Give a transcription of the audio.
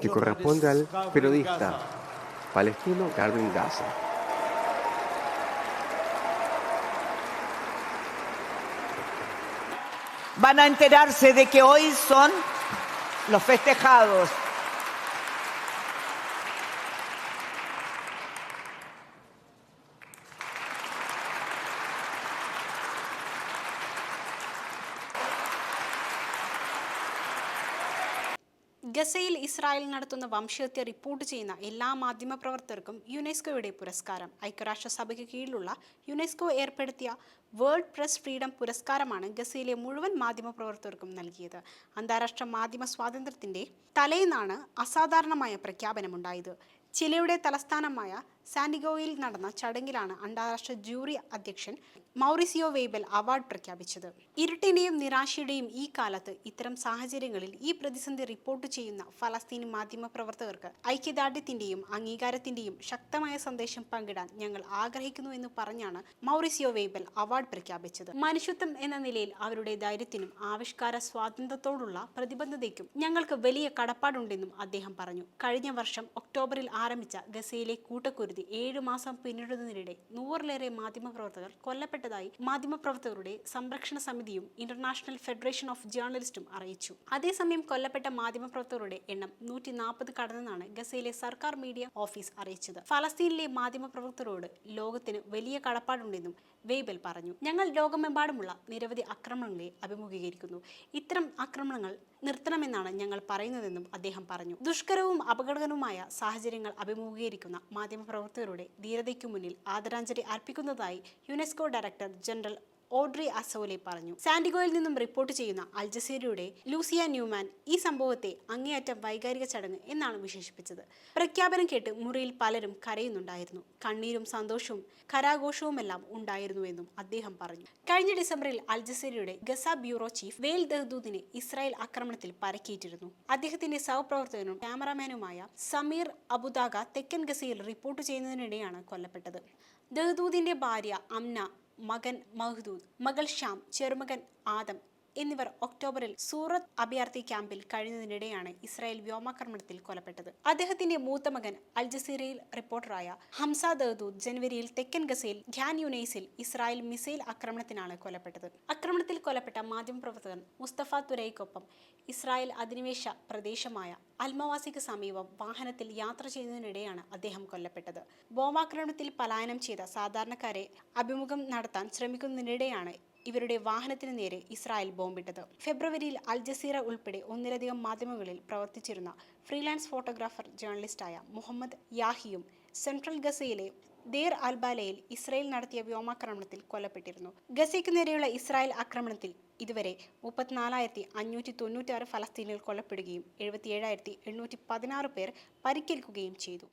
Que corresponde al periodista palestino Garvin Gaza. van a enterarse de que hoy son los festejados. ഗസയിൽ Israel നടത്തുന്ന വംശഹത്യ report ചെയ്യുന്ന എല്ലാ മാധ്യമപ്രവർത്തകർക്കും യുനെസ്കോയുടെ പുരസ്കാരം. ഐക്യരാഷ്ട്രസഭയ്ക്ക് കീഴിലുള്ള യുനെസ്കോ ഏർപ്പെടുത്തിയ വേൾഡ് പ്രസ് ഫ്രീഡം പുരസ്കാരമാണ് ഗസയിലെ മുഴുവൻ മാധ്യമപ്രവർത്തകർക്കും നൽകിയത്. അന്താരാഷ്ട്ര മാധ്യമ സ്വാതന്ത്ര്യത്തിന്റെ തലേന്നാണ് അസാധാരണമായ പ്രഖ്യാപനമുണ്ടായത്. ചിലയുടെ തലസ്ഥാനമായ സാൻഡിഗോയിൽ നടന്ന ചടങ്ങിലാണ് അന്താരാഷ്ട്ര ജൂറി അധ്യക്ഷൻ മൗറിസിയോ വെയ്ബൽ അവാർഡ് പ്രഖ്യാപിച്ചത്. ഇരുട്ടിന്റെയും നിരാശയുടെയും ഈ കാലത്ത് ഇത്തരം സാഹചര്യങ്ങളിൽ ഈ പ്രതിസന്ധി റിപ്പോർട്ട് ചെയ്യുന്ന ഫലസ്തീൻ മാധ്യമ പ്രവർത്തകർക്ക് ഐക്യദാർഢ്യത്തിന്റെയും അംഗീകാരത്തിന്റെയും ശക്തമായ സന്ദേശം പങ്കിടാൻ ഞങ്ങൾ ആഗ്രഹിക്കുന്നു എന്ന് പറഞ്ഞാണ് മൗറിസിയോ വെയ്ബൽ അവാർഡ് പ്രഖ്യാപിച്ചത്. മനുഷ്യത്വം എന്ന നിലയിൽ അവരുടെ ധൈര്യത്തിനും ആവിഷ്കാര സ്വാതന്ത്ര്യത്തോടുള്ള പ്രതിബദ്ധതയ്ക്കും ഞങ്ങൾക്ക് വലിയ കടപ്പാടുണ്ടെന്നും അദ്ദേഹം പറഞ്ഞു. കഴിഞ്ഞ വർഷം ഒക്ടോബറിൽ ആരംഭിച്ച ഗസയിലെ കൂട്ടക്കുരുതി ഏഴു മാസം പിന്നിടുന്നതിനിടെ നൂറിലേറെ മാധ്യമപ്രവർത്തകർ കൊല്ലപ്പെട്ടതായി മാധ്യമപ്രവർത്തകരുടെ സംരക്ഷണ സമിതിയും ഇന്റർനാഷണൽ ഫെഡറേഷൻ ഓഫ് ജേർണലിസ്റ്റും അറിയിച്ചു. അതേസമയം കൊല്ലപ്പെട്ട മാധ്യമപ്രവർത്തകരുടെ എണ്ണം നൂറ്റി നാൽപ്പത് കടന്നെന്നാണ് ഗസയിലെ സർക്കാർ മീഡിയ ഓഫീസ് അറിയിച്ചത്. ഫലസ്തീനിലെ മാധ്യമപ്രവർത്തകരോട് ലോകത്തിന് വലിയ കടപ്പാടുണ്ടെന്നും വെയ്ബൽ പറഞ്ഞു. ഞങ്ങൾ ലോകമെമ്പാടുമുള്ള നിരവധി ആക്രമണങ്ങളെ അഭിമുഖീകരിക്കുന്നു. ഇത്തരം ആക്രമണങ്ങൾ നിർത്തണമെന്നാണ് ഞങ്ങൾ പറയുന്നതെന്നും അദ്ദേഹം പറഞ്ഞു. ദുഷ്കരവും അപകടകരവുമായ സാഹചര്യങ്ങൾ അഭിമുഖീകരിക്കുന്ന മാധ്യമപ്രവർത്തകരുടെ ധീരതയ്ക്കു മുന്നിൽ ആദരാഞ്ജലി അർപ്പിക്കുന്നതായി UNESCO director general Audrey Azoulay പറഞ്ഞു. സാൻഡിഗോയിൽ നിന്നും റിപ്പോർട്ട് ചെയ്യുന്ന അൽജസീരയുടെ ലൂസിയ ന്യൂമാൻ ഈ സംഭവത്തെ അങ്ങേയറ്റം വൈകാരിക ചടങ്ങ് എന്നാണ് വിശേഷിപ്പിച്ചത്. പ്രഖ്യാപനം കേട്ട് മുറിയിൽ പലരും കരയുന്നുണ്ടായിരുന്നു. കണ്ണീരും സന്തോഷവും കരാഘോഷവുമെല്ലാം ഉണ്ടായിരുന്നുവെന്നും അദ്ദേഹം പറഞ്ഞു. കഴിഞ്ഞ ഡിസംബറിൽ അൽജസീരയുടെ ഗസ ബ്യൂറോ ചീഫ് വേൽ ദഹദൂദിനെ ഇസ്രായേൽ ആക്രമണത്തിൽ പരക്കിയിട്ടിരുന്നു അദ്ദേഹത്തിന്റെ സഹപ്രവർത്തകനും ക്യാമറാമാനുമായ സമീർ അബുദാഗ തെക്കൻ ഗസയിൽ റിപ്പോർട്ട് ചെയ്യുന്നതിനിടെയാണ് കൊല്ലപ്പെട്ടത്. ദഹദൂദിന്റെ ഭാര്യ അംന മകൻ മഹ്ദൂദ് മകൾ ഷ്യാം ചെറുമകൻ ആദം എന്നിവർ ഒക്ടോബറിൽ സൂറത്ത് അഭയാർത്ഥി ക്യാമ്പിൽ കഴിഞ്ഞതിനിടെയാണ് ഇസ്രായേൽ വ്യോമാക്രമണത്തിൽ കൊലപ്പെട്ടത് അദ്ദേഹത്തിന്റെ മൂത്ത മകൻ അൽജസീറയിൽ റിപ്പോർട്ടറായ ഹംസ ദഹദൂദ് ജനുവരിയിൽ തെക്കൻ ഗസയിൽ ഖ്യാൻ യുനൈസിൽ ഇസ്രായേൽ മിസൈൽ ആക്രമണത്തിനാണ് കൊലപ്പെട്ടത് ആക്രമണത്തിൽ കൊല്ലപ്പെട്ട മാധ്യമപ്രവർത്തകൻ മുസ്തഫ തുരൈക്കൊപ്പം ഇസ്രായേൽ അധിനിവേശ പ്രദേശമായ അൽമവാസിക്ക് സമീപം വാഹനത്തിൽ യാത്ര ചെയ്യുന്നതിനിടെയാണ് അദ്ദേഹം കൊല്ലപ്പെട്ടത്. ബോംബാക്രമണത്തിൽ പലായനം ചെയ്ത സാധാരണക്കാരെ അഭിമുഖം നടത്താൻ ശ്രമിക്കുന്നതിനിടെയാണ് ഇവരുടെ വാഹനത്തിന് നേരെ ഇസ്രായേൽ ബോംബിട്ടത്. ഫെബ്രുവരിയിൽ അൽ ജസീറ ഉൾപ്പെടെ ഒന്നിലധികം മാധ്യമങ്ങളിൽ പ്രവർത്തിച്ചിരുന്ന ഫ്രീലാൻസ് ഫോട്ടോഗ്രാഫർ ജേർണലിസ്റ്റായ മുഹമ്മദ് യാഹിയും സെൻട്രൽ ഗസയിലെ ദേർ അൽബാലയിൽ ഇസ്രായേൽ നടത്തിയ വ്യോമാക്രമണത്തിൽ കൊല്ലപ്പെട്ടിരുന്നു. ഗസയ്ക്ക് നേരെയുള്ള ഇസ്രായേൽ ആക്രമണത്തിൽ ഇതുവരെ മുപ്പത്തിനാലായിരത്തി അഞ്ഞൂറ്റി തൊണ്ണൂറ്റാറ് ഫലസ്തീനികൾ കൊല്ലപ്പെടുകയും എഴുപത്തിയേഴായിരത്തി എണ്ണൂറ്റി പതിനാറ് പേർ പരിക്കേൽക്കുകയും ചെയ്തു.